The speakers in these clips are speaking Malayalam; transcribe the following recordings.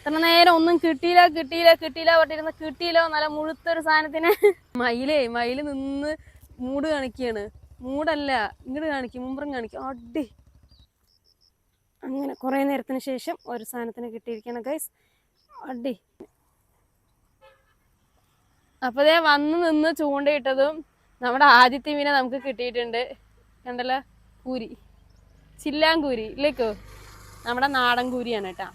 ഇത്ര നേരം ഒന്നും കിട്ടിയില്ല കിട്ടിയില്ല കിട്ടിയില്ല പറഞ്ഞിരുന്ന കിട്ടിയില്ല നല്ല മുഴുത്തൊരു സാധനത്തിന്. മയിലേ മയിൽ നിന്ന് മൂട് കാണിക്കാണ്. മൂടല്ല ഇങ്ങോട്ട് കാണിക്കും മുമ്പറും കാണിക്കും. അടി. അങ്ങനെ കുറേ നേരത്തിന് ശേഷം ഒരു സാധനത്തിന് കിട്ടിയിരിക്കണം ഗൈസ് അടി. അപ്പൊ ദേ വന്ന് നിന്ന് ചൂണ്ടയിട്ടതും നമ്മുടെ ആദ്യത്തെ മീനെ നമുക്ക് കിട്ടിയിട്ടുണ്ട്. കണ്ടല്ലോ? കൂരി. ചില്ലാങ്കൂരി. ഇല്ലേക്കോ? നമ്മുടെ നാടൻ കൂരിയാണ് കേട്ടാ.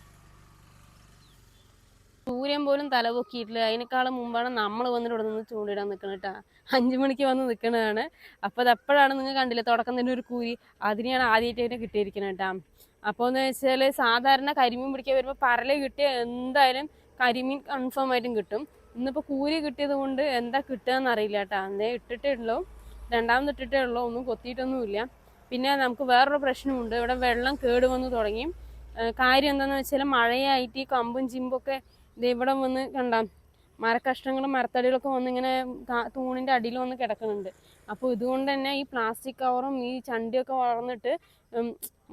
സൂര്യൻ പോലും തലപൊക്കിയിട്ടില്ല അതിനേക്കാളും മുമ്പാണ് നമ്മൾ വന്നിട്ട് ഇവിടെ നിന്ന് ചൂണ്ടിടാൻ നിൽക്കുന്നത് കേട്ടാ അഞ്ചു മണിക്ക് വന്ന് നിൽക്കുന്നതാണ് അപ്പോൾ അത് എപ്പോഴാണ് നിങ്ങൾ കണ്ടില്ലേ? തുടക്കം തന്നെ ഒരു കൂരി. അതിനെയാണ് ആദ്യമായിട്ട് അതിനെ കിട്ടിയിരിക്കുന്നത് കേട്ടാ അപ്പോൾ എന്ന് വെച്ചാൽ സാധാരണ കരിമീൻ പിടിക്കാൻ വരുമ്പോൾ പറല കിട്ടിയ എന്തായാലും കരിമീൻ കൺഫേം ആയിട്ടും കിട്ടും. ഇന്നിപ്പോൾ കൂരി കിട്ടിയത് കൊണ്ട് എന്താ കിട്ടുകയെന്ന് അറിയില്ല കേട്ടാ അന്നേ ഇട്ടിട്ടേ ഉള്ളൂ. രണ്ടാമത് ഇട്ടിട്ടേ ഉള്ളൂ. ഒന്നും കൊത്തിയിട്ടൊന്നുമില്ല. പിന്നെ നമുക്ക് വേറൊരു പ്രശ്നമുണ്ട്. ഇവിടെ വെള്ളം കേട് വന്ന് തുടങ്ങി കാര്യം എന്താണെന്ന് വെച്ചാൽ മഴയായിട്ട് ഈ കമ്പും ചിമ്പൊക്കെ ദേ ഇവിടെ വന്ന് കണ്ട മരക്കഷ്ണങ്ങളും മരത്തടികളൊക്കെ വന്ന് ഇങ്ങനെ തൂണിന്റെ അടിയിൽ വന്ന് കിടക്കുന്നുണ്ട്. അപ്പോൾ ഇതുകൊണ്ട് തന്നെ ഈ പ്ലാസ്റ്റിക് കവറും ഈ ചണ്ടിയൊക്കെ വളർന്നിട്ട്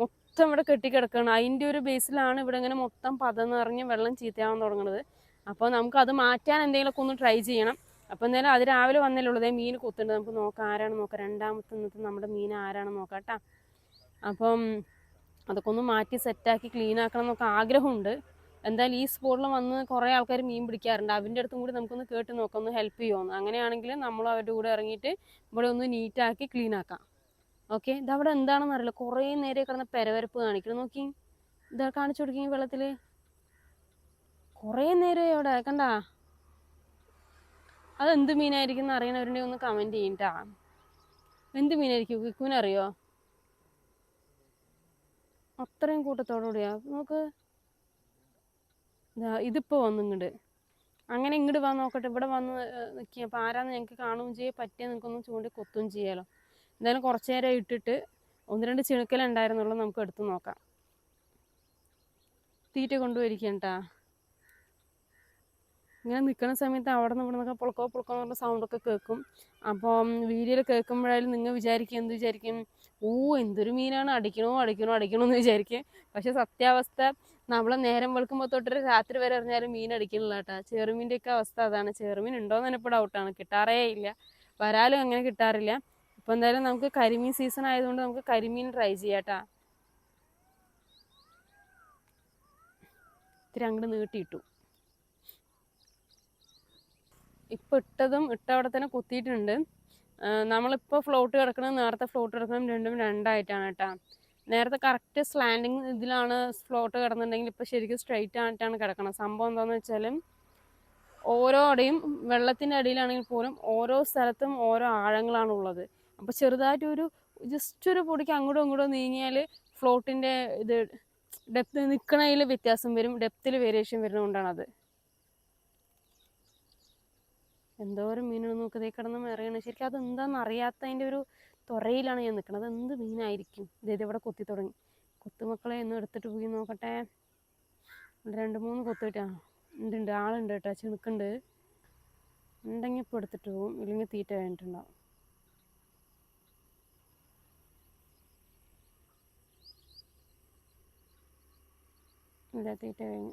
മൊത്തം ഇവിടെ കെട്ടിക്കിടക്കുകയാണ് അതിന്റെ ഒരു ബേസിലാണ് ഇവിടെ ഇങ്ങനെ മൊത്തം പത നിറഞ്ഞ് വെള്ളം ചീത്തയാവാൻ തുടങ്ങുന്നത് അപ്പോൾ നമുക്ക് അത് മാറ്റാൻ എന്തെങ്കിലുമൊക്കെ ഒന്ന് ട്രൈ ചെയ്യണം. അപ്പോൾ എന്തായാലും അത് രാവിലെ വന്നല്ലേ ഉള്ളൂ. ദേ മീൻ കൊത്തുണ്ട് നമുക്ക് നോക്കാം ആരാണ് നോക്കാം. രണ്ടാമത്തെ ഇന്നത്തെ നമ്മുടെ മീൻ ആരാണെന്ന് നോക്കാം കേട്ടോ. അപ്പം അതൊക്കെ ഒന്ന് മാറ്റി സെറ്റാക്കി ക്ലീൻ ആക്കണം എന്നൊക്കെ ആഗ്രഹമുണ്ട്. എന്തായാലും ഈ സ്പോട്ടിൽ വന്ന് കുറേ ആൾക്കാർ മീൻ പിടിക്കാറുണ്ട്. അവന്റെ അടുത്തും കൂടി നമുക്കൊന്ന് കേട്ട് നോക്കാം ഒന്ന് ഹെൽപ്പ് ചെയ്യുമോ അങ്ങനെയാണെങ്കിൽ നമ്മൾ അവരുടെ കൂടെ ഇറങ്ങിയിട്ട് ഇവിടെ ഒന്ന് നീറ്റാക്കി ക്ലീൻ ആക്കാം. ഓക്കെ ഇതവിടെ എന്താണെന്ന് അറിയില്ല. കുറേ നേരെ കിടന്ന് പെരവരപ്പ് കാണിക്കണം നോക്കി. ഇതാ കാണിച്ചു കൊടുക്കി വെള്ളത്തിൽ കുറേ നേരം അവിടെ. കണ്ട? അതെന്ത് മീനായിരിക്കും എന്ന് അറിയണവരുടെ ഒന്ന് കമന്റ് ചെയ്യട്ടാ. എന്ത് മീനായിരിക്കും? കിക്കുവിനറിയോ? അത്രയും കൂട്ടത്തോടുകൂടിയാ. നമുക്ക് ഇതിപ്പോൾ വന്നു ഇങ്ങട് അങ്ങനെ ഇങ്ങോട്ട് വന്ന് നോക്കട്ടെ. ഇവിടെ വന്ന് നിൽക്കുക അപ്പോൾ ആരാന്ന് ഞങ്ങൾക്ക് കാണുകയും ചെയ്യാം. പറ്റിയ നിങ്ങൾക്കൊന്ന് ചൂണ്ടി കൊത്തും ചെയ്യാലോ. എന്തായാലും കുറച്ച് നേരം ഇട്ടിട്ട് ഒന്ന് രണ്ട് ചിണുക്കലുണ്ടായിരുന്നുള്ളൂ നമുക്ക് എടുത്ത് നോക്കാം. തീറ്റ കൊണ്ടുപോയിരിക്കട്ടാ ഇങ്ങനെ നിൽക്കുന്ന സമയത്ത് അവിടെ നിന്ന് ഇവിടെ നിന്നൊക്കെ പുളക്കോ പുളക്കോ എന്ന് പറഞ്ഞ സൗണ്ടൊക്കെ കേൾക്കും. അപ്പം വീഡിയോയിൽ കേൾക്കുമ്പോഴായാലും നിങ്ങൾ വിചാരിക്കും എന്ത് വിചാരിക്കും? ഓ എന്തൊരു മീനാണ്. അടിക്കണോ അടിക്കണോ അടിക്കണോ എന്ന് വിചാരിക്കും. പക്ഷെ സത്യാവസ്ഥ നമ്മളെ നേരം വെളുക്കുമ്പോൾ തൊട്ട് രാത്രി വരെ എറിഞ്ഞാലും മീൻ അടിക്കുന്നില്ല കേട്ടോ ചെറുമീന്റെ ഒക്കെ അവസ്ഥ അതാണ്. ചെറുമീൻ ഉണ്ടോയെന്ന് തന്നെ ഇപ്പോൾ ഡൗട്ടാണ് കിട്ടാറേ ഇല്ല. വരാലും അങ്ങനെ കിട്ടാറില്ല. ഇപ്പം എന്തായാലും നമുക്ക് കരിമീൻ സീസൺ ആയതുകൊണ്ട് നമുക്ക് കരിമീൻ ട്രൈ ചെയ്യാം കേട്ടാ ഇത്തിരി അങ്ങോട്ട് നീട്ടിയിട്ടു. ഇപ്പോൾ ഇട്ടതും ഇട്ട അവിടെ തന്നെ കുത്തിയിട്ടുണ്ട്. നമ്മളിപ്പോൾ ഫ്ലോട്ട് കിടക്കണം നേരത്തെ ഫ്ലോട്ട് കിടക്കണം രണ്ടും രണ്ടായിട്ടാണ് കേട്ടോ. നേരത്തെ കറക്റ്റ് സ്ലാൻഡിങ് ഇതിലാണ് ഫ്ലോട്ട് കിടന്നുണ്ടെങ്കിൽ ഇപ്പോൾ ശരിക്കും സ്ട്രെയിറ്റ് ആയിട്ടാണ് കിടക്കണം സംഭവം എന്താണെന്ന് വെച്ചാൽ ഓരോ അടിയും വെള്ളത്തിന്റെ അടിയിലാണെങ്കിൽ പോലും ഓരോ സ്ഥലത്തും ഓരോ ആഴങ്ങളാണ് ഉള്ളത്. അപ്പോൾ ചെറുതായിട്ട് ഒരു ജസ്റ്റ് ഒരു പൊടിക്ക് അങ്ങോട്ടും ഇങ്ങോട്ടും നീങ്ങിയാൽ ഫ്ലോട്ടിന്റെ ഇത് ഡെപ്ത് നിൽക്കണതിൽ വ്യത്യാസം വരും ഡെപ്തിൽ വേരിയേഷൻ വരുന്നതുകൊണ്ടാണത് എന്തോരം മീനാണ് നോക്കതേ കിടന്ന് അറിയണം ശരിക്കും അതെന്താണെന്ന് അറിയാത്തതിന്റെ ഒരു തുറയിലാണ് ഞാൻ നിൽക്കുന്നത് എന്ത് മീനായിരിക്കും? ഇതേ ഇവിടെ കൊത്തി തുടങ്ങി. കൊത്തുമക്കളെ ഒന്ന് എടുത്തിട്ട് പോയി നോക്കട്ടെ. രണ്ട് മൂന്ന് കൊത്തിട്ടാ ഉണ്ട് ഉണ്ട് ആളുണ്ട് കേട്ടോ. ചെണുക്കുണ്ട് ഉണ്ടെങ്കിൽ ഇപ്പോൾ എടുത്തിട്ട് പോകും ഇല്ലെങ്കിൽ തീറ്റ കഴിഞ്ഞിട്ടുണ്ടാവും. ഇല്ല തീറ്റ കഴിഞ്ഞു.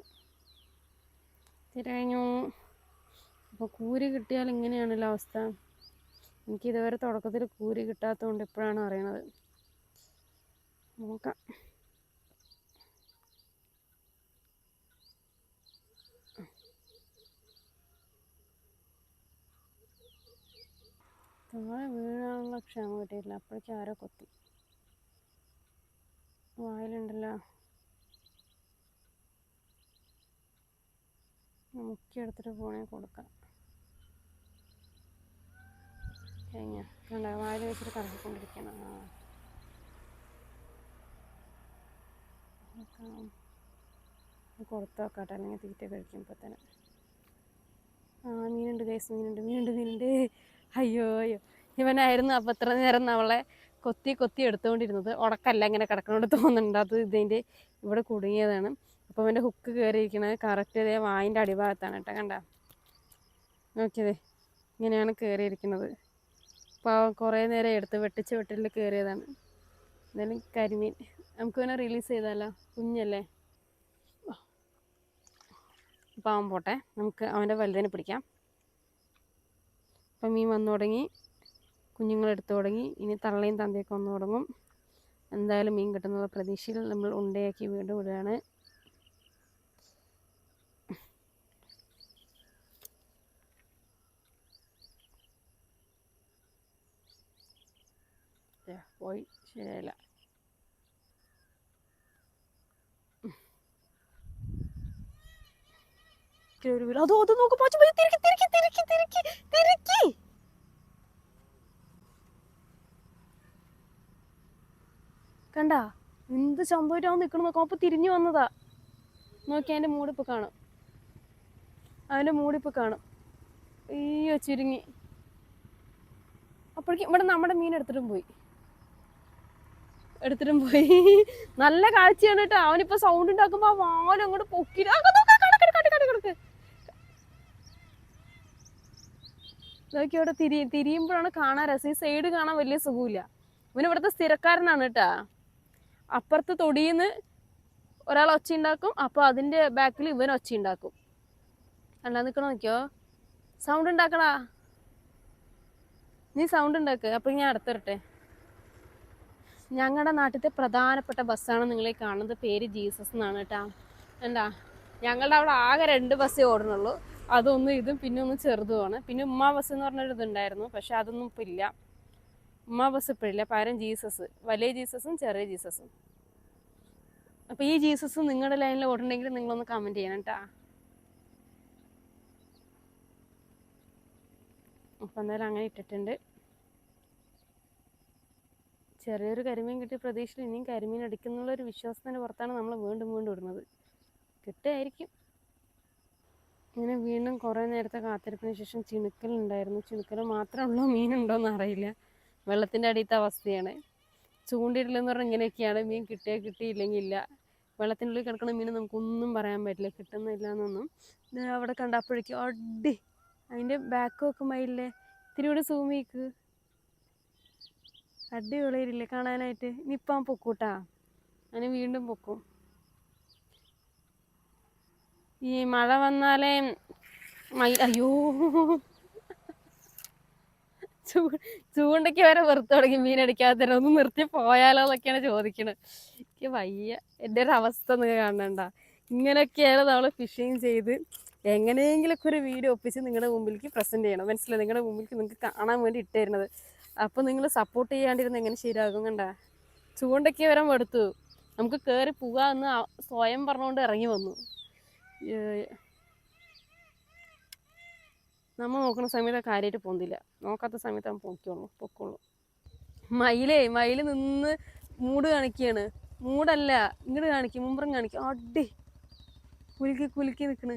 തീറ്റ കഴിഞ്ഞു. അപ്പോൾ കൂരി കിട്ടിയാൽ ഇങ്ങനെയാണല്ലോ അവസ്ഥ. എനിക്ക് ഇതുവരെ തുടക്കത്തിൽ കൂരി കിട്ടാത്തതുകൊണ്ട് ഇപ്പോഴാണ് അറിയണത്. നോക്കാം. താഴെ വീഴാനുള്ള ക്ഷമ കിട്ടിയിട്ടില്ല. അപ്പോഴേക്കും ആരോ കൊത്തി. വായിലുണ്ടല്ലോ. മുക്കിയെടുത്തിട്ട് ഫോണിൽ കൊടുക്കാം. കഴിഞ്ഞ കണ്ട വായിൽ വെച്ചിട്ട് കറക്കിക്കൊണ്ടിരിക്കണം കൊടുത്ത് വെക്കാട്ടെ അല്ലെങ്കിൽ തീറ്റ കഴിക്കും ഇപ്പം തന്നെ ആ മീനുണ്ട് കേസ് മീനുണ്ട് മീനുണ്ട് മീനുണ്ട്. അയ്യോ അയ്യോ. ഇവനായിരുന്നു അപ്പം ഇത്ര നേരം നമ്മളെ കൊത്തി കൊത്തി എടുത്തുകൊണ്ടിരുന്നത്. ഉടക്കല്ല ഇങ്ങനെ കിടക്കണോട് തോന്നുന്നുണ്ട്. അത് ഇതിന്റെ ഇവിടെ കുടുങ്ങിയതാണ്. അപ്പോൾ അവന്റെ ഹുക്ക് കയറിയിരിക്കുന്നത് കറക്റ്റ് ഇതേ വായിന്റെ അടിഭാഗത്താണ് കേട്ടോ കണ്ട? നോക്കിയതേ ഇങ്ങനെയാണ് കയറിയിരിക്കുന്നത് അപ്പോൾ കുറേ നേരം എടുത്ത് വെട്ടിച്ച് വെട്ടിൽ കയറിയതാണ് എന്തായാലും കരിമീൻ. നമുക്ക് പിന്നെ റിലീസ് ചെയ്താലോ? കുഞ്ഞല്ലേ? പാവം പോട്ടെ. നമുക്ക് അവന്റെ വലുതിനെ പിടിക്കാം. അപ്പം മീൻ വന്നു തുടങ്ങി. കുഞ്ഞുങ്ങളെടുത്തു തുടങ്ങി. ഇനി തള്ളയും തന്തയൊക്കെ വന്നു തുടങ്ങും. എന്തായാലും മീൻ കിട്ടുന്നുള്ള പ്രതീക്ഷയിൽ നമ്മൾ ഉണ്ടയാക്കി വീണ്ടും വിടുകയാണ് ദേ, പോയി ശരിയല്ല ഒരു വീട്. അതോ അത് നോക്ക് പാച്ചു പോയി. തിരിക്കി തിരിക്കി തിരിക്കി തിരിക്കി തിരിക്കി. കണ്ട? എന്ത് ചന്തോറ്റാവും നിൽക്കണം നോക്കാം. അപ്പൊ തിരിഞ്ഞു വന്നതാ. നോക്കി അതിന്റെ മൂടിപ്പ് കാണും. അതിന്റെ മൂടിപ്പ് കാണും. അയ്യോ ചുരുങ്ങി. അപ്പോഴേക്കും ഇവിടെ നമ്മുടെ മീൻ എടുത്തിട്ടും പോയി. എടുത്തിട്ടും പോയി. നല്ല കാഴ്ചയാണ് കേട്ടോ. അവനിപ്പോ സൗണ്ട് ഉണ്ടാക്കുമ്പോ ആ അങ്ങോട്ട് പൊക്കി. നോക്കിയവിടെ തിരി തിരിയുമ്പോഴാണ് കാണാൻ രസം. ഈ സൈഡ് കാണാൻ വലിയ സുഖമില്ല. ഇവൻ ഇവിടുത്തെ സ്ഥിരക്കാരനാണ് കേട്ടാ. അപ്പുറത്ത് തൊടിയിന്ന് ഒരാൾ ഒച്ച ഉണ്ടാക്കും. അപ്പോൾ അതിന്റെ ബാക്കിൽ ഇവൻ ഒച്ച ഉണ്ടാക്കും. കണ്ടാ നിക്കണ നോക്കിയോ? സൗണ്ട് ഉണ്ടാക്കടാ. നീ സൗണ്ട് ഉണ്ടാക്ക്. അപ്പൊ ഞാൻ അടുത്തിരട്ടെ ഞങ്ങളുടെ നാട്ടിലത്തെ പ്രധാനപ്പെട്ട ബസ്സാണ് നിങ്ങളെ കാണുന്നത്. പേര് ജീസസ് എന്നാണ് കേട്ടാ. എന്താ? ഞങ്ങളുടെ അവിടെ ആകെ രണ്ട് ബസ്സേ ഓടുന്നുള്ളൂ. അതൊന്നും ഇതും പിന്നെ ഒന്ന് ചെറുതുമാണ്. പിന്നെ ഉമ്മ ബസ് എന്ന് പറഞ്ഞൊരു ഇതുണ്ടായിരുന്നു. പക്ഷെ അതൊന്നും ഇപ്പം ഇല്ല. ഉമ്മ ബസ് ഇപ്പോഴില്ല പകരം ജീസസ്. വലിയ ജീസസും ചെറിയ ജീസസും. അപ്പോൾ ഈ ജീസസ് നിങ്ങളുടെ ലൈനിൽ ഓടുന്നുണ്ടെങ്കിൽ നിങ്ങളൊന്ന് കമന്റ് ചെയ്യണം കേട്ടാ. അപ്പം എന്തായാലും അങ്ങനെ ഇട്ടിട്ടുണ്ട്. ചെറിയൊരു കരിമീൻ കിട്ടിയ പ്രതീക്ഷയിൽ ഇനിയും കരിമീൻ അടിക്കുന്നുള്ള ഒരു വിശ്വാസത്തിന്റെ പുറത്താണ് നമ്മൾ വീണ്ടും വീണ്ടും ഇടുന്നത്. കിട്ടുമായിരിക്കും. ഇങ്ങനെ വീണ്ടും കുറേ നേരത്തെ കാത്തിരിപ്പിന് ശേഷം ചിണുക്കലുണ്ടായിരുന്നു ചിണുക്കൽ മാത്രമുള്ള മീനുണ്ടോയെന്ന് അറിയില്ല. വെള്ളത്തിന്റെ അടിയത്തെ അവസ്ഥയാണ്. ചൂണ്ടിയിട്ടില്ലെന്ന് പറഞ്ഞാൽ ഇങ്ങനെയൊക്കെയാണ്. മീൻ കിട്ടിയാൽ കിട്ടിയില്ലെങ്കിൽ ഇല്ല ഉള്ളിൽ കിടക്കുന്ന മീൻ നമുക്കൊന്നും പറയാൻ പറ്റില്ല. കിട്ടുന്നില്ല എന്നൊന്നും. അവിടെ കണ്ടപ്പോഴേക്കും അടി. അതിന്റെ ബാക്ക് വെക്കുമ്പോയില്ലേ ഇത്തിരി കൂടി സൂമിക്ക് അടിപൊളിയില്ലേ കാണാനായിട്ട്. ഇനിയിപ്പോൾ അവൻ പൊക്കൂട്ടാ. അതിന് വീണ്ടും പൊക്കും. ഈ മഴ വന്നാലേ അയ്യോ. ചൂ ചൂണ്ടയ്ക്ക് വരെ വെറുത്ത് തുടങ്ങി മീനടിക്കാത്തരം ഒന്ന് നിർത്തി പോയാലോ എന്നൊക്കെയാണ് ചോദിക്കണത് എനിക്ക് വയ്യ. എന്റെ ഒരു അവസ്ഥ നിങ്ങൾ കാണണ്ട. ഇങ്ങനെയൊക്കെയാണ് നമ്മൾ ഫിഷിങ് ചെയ്ത് എങ്ങനെയെങ്കിലൊക്കെ ഒരു വീഡിയോ ഒപ്പിച്ച് നിങ്ങളുടെ മുമ്പിലേക്ക് പ്രസന്റ് ചെയ്യണം. മനസ്സിലായി? നിങ്ങളുടെ മുമ്പിലേക്ക് നിങ്ങൾക്ക് കാണാൻ വേണ്ടി ഇട്ടിരുന്നത്. അപ്പോൾ നിങ്ങൾ സപ്പോർട്ട് ചെയ്യാണ്ടിരുന്ന എങ്ങനെ ശരിയാകും കണ്ട? ചൂണ്ടയ്ക്ക് വരെ പെടുത്തു നമുക്ക് കയറി പോകാമെന്ന് സ്വയം പറഞ്ഞുകൊണ്ട് ഇറങ്ങി വന്നു. നമ്മൾ നോക്കുന്ന സമയത്ത് കാര്യമായിട്ട് പോകുന്നില്ല നോക്കാത്ത സമയത്ത് അവൻ പൊക്കോളൂ പൊക്കോളൂ. മയിലേ മയിൽ നിന്ന് മൂട് കാണിക്കുകയാണ് മൂടല്ല ഇങ്ങോട്ട് കാണിക്കും മുമ്പറും കാണിക്കും. അടി കുലുക്കി കുലുക്കി നിൽക്കണ്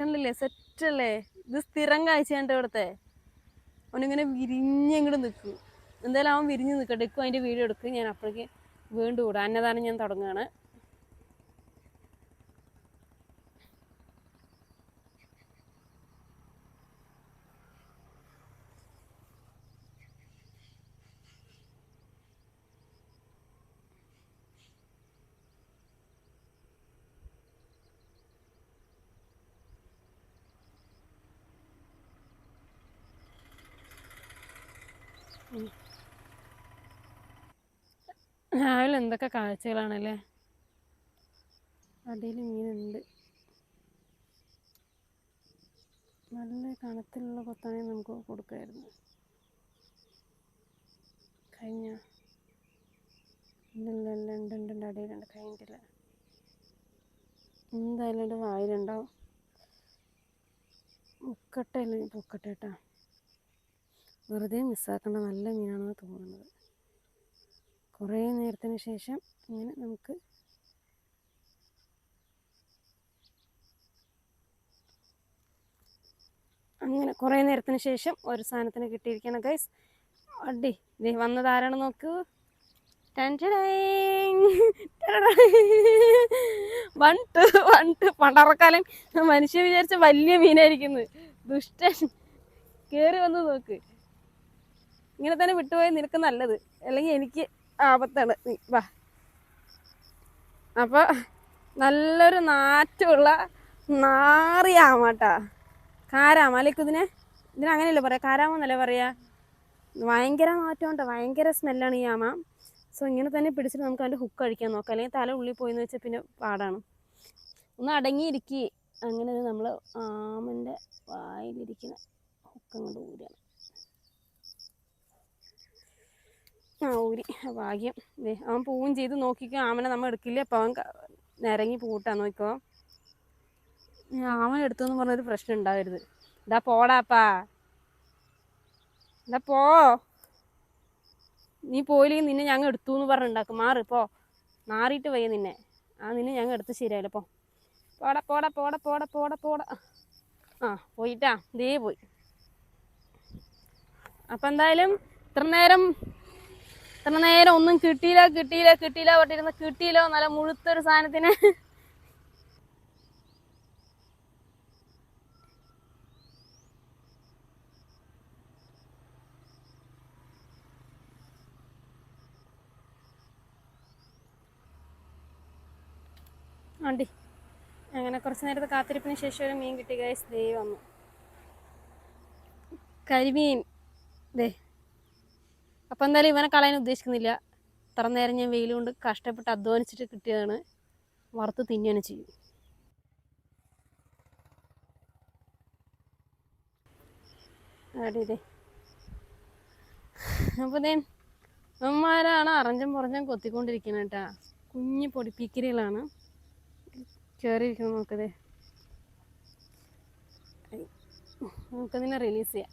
കണ്ടില്ലേ? സെറ്റല്ലേ ഇത് സ്ഥിരം കാഴ്ചയാണ്ട് ഇവിടുത്തെ. അവനിങ്ങനെ വിരിഞ്ഞങ്ങോട്ട് നിൽക്കും. എന്തായാലും അവൻ വിരിഞ്ഞ് നിൽക്കട്ടെ. എടുക്കും അതിന്റെ വീഡിയോ എടുക്കും. ഞാൻ അപ്പോഴേക്ക് വീണ്ടും കൂടാം അന്നദാനം ഞാൻ തുടങ്ങുകയാണ്. രാവിലെ എന്തൊക്കെ കാഴ്ചകളാണല്ലേ? അടിയിൽ മീനുണ്ട്. നല്ല കണത്തിലുള്ള കൊത്താണെങ്കിൽ നമുക്ക് കൊടുക്കായിരുന്നു. കഴിഞ്ഞ ഇല്ല ഇല്ല ഉണ്ട് ഉണ്ട് അടിയിലുണ്ട് കഴിഞ്ഞിട്ടില്ല. എന്തായാലും ഒരു വായിലുണ്ടാവും. മുക്കട്ടെ അല്ലെങ്കിൽ പൊക്കട്ടെ കേട്ടോ. വെറുതെ മിസ്സാക്കേണ്ട നല്ല മീനാണെന്ന് തോന്നുന്നത്. കുറേ നേരത്തിന് ശേഷം ഇങ്ങനെ നമുക്ക് അങ്ങനെ കുറേ നേരത്തിന് ശേഷം ഒരു സാധനത്തിന് കിട്ടിയിരിക്കണം ഗൈസ് അടി ദേ വന്നത് ആരാണ് നോക്കൂ. One two one two. പണ്ടറക്കാലം മനുഷ്യ വിചാരിച്ച വലിയ മീനായിരിക്കുന്നു. ദുഷ്ടൻ. കേറി വന്ന് നോക്ക്. ഇങ്ങനെ തന്നെ വിട്ടുപോയാൽ നിനക്ക് നല്ലത്. അല്ലെങ്കിൽ എനിക്ക് ആപത്താണ്. വാ. അപ്പോൾ നല്ലൊരു നാറ്റമുള്ള നാറിയാമാട്ടാ. കാരാമ അല്ലെങ്കിൽ ഇതിനെ ഇതിന് അങ്ങനെയല്ലേ പറയാ? കാരാമെന്നല്ലേ പറയാ? ഭയങ്കര നാറ്റമുണ്ട്. ഭയങ്കര സ്മെല്ലാണ് ഈ ആമ. സോ ഇങ്ങനെ തന്നെ പിടിച്ചിട്ട് നമുക്ക് അതിന്റെ ഹുക്ക് അഴിക്കാൻ നോക്കാം. അല്ലെങ്കിൽ തല ഉള്ളിൽ പോയിന്ന് വെച്ചാൽ പിന്നെ പാടാണ്. ഒന്ന് അടങ്ങിയിരിക്കുക അങ്ങനെ നമ്മൾ ആമന്റെ വായിലിരിക്കുന്ന ഹുക്ക് ഊരാണ്. ആ ഊരി ഭാഗ്യം ദേ അവൻ പൂവും ചെയ്ത് നോക്കിക്കോ ആമനെ നമ്മൾ എടുക്കില്ല? അപ്പോൾ അവൻ നിരങ്ങി പൂട്ടാ നോക്കോ ആമൻ എടുത്തെന്ന് പറഞ്ഞൊരു പ്രശ്നം ഉണ്ടാവരുത്. ഇതാ പോടാപ്പാ ഇതാ പോ. നീ പോയില്ലെങ്കിൽ നിന്നെ ഞങ്ങൾ എടുത്തു എന്ന് പറഞ്ഞുണ്ടാക്കും മാറി പോ. മാറിയിട്ട് വയ്യ നിന്നെ. ആ നിന്നെ ഞങ്ങൾ എടുത്ത് ശരിയായില്ല പോ. പോടാ പോടാ പോടാ പോടാ പോടാ പോടാ. ആ പോയിട്ടാ. ദേ പോയി. അപ്പം എന്തായാലും ഇത്ര നേരം ഇത്ര നേരം ഒന്നും കിട്ടിയില്ല കിട്ടിയില്ല കിട്ടിയില്ല പറഞ്ഞിരുന്ന കിട്ടിയില്ലോ നല്ല മുഴുത്തൊരു സാധനത്തിന്. ആണ്ടി അങ്ങനെ കുറച്ച് നേരത്തെ കാത്തിരിപ്പിന് ശേഷം ഒരു മീൻ കിട്ടി ഗൈസ് ദേ വന്നു കരിമീൻ. ദേ അപ്പം എന്തായാലും ഇവനെ കളയാൻ ഉദ്ദേശിക്കുന്നില്ല. ഇത്ര നേരം ഞാൻ വെയിൽ കൊണ്ട് കഷ്ടപ്പെട്ട് അധ്വാനിച്ചിട്ട് കിട്ടിയതാണ്. വറുത്ത് തിന്നുകയാണ് ചെയ്യും. അടിയില്ലേ അപ്പോൾ ദേ അമ്മമാരാണ് അറഞ്ചം പുറഞ്ഞും കൊത്തിക്കൊണ്ടിരിക്കുന്നത് കേട്ടാ കുഞ്ഞു പൊടിപ്പിക്കലുകളാണ് കയറിയിരിക്കുന്നത് നോക്കതേ നമുക്കതിനെ റിലീസ് ചെയ്യാം.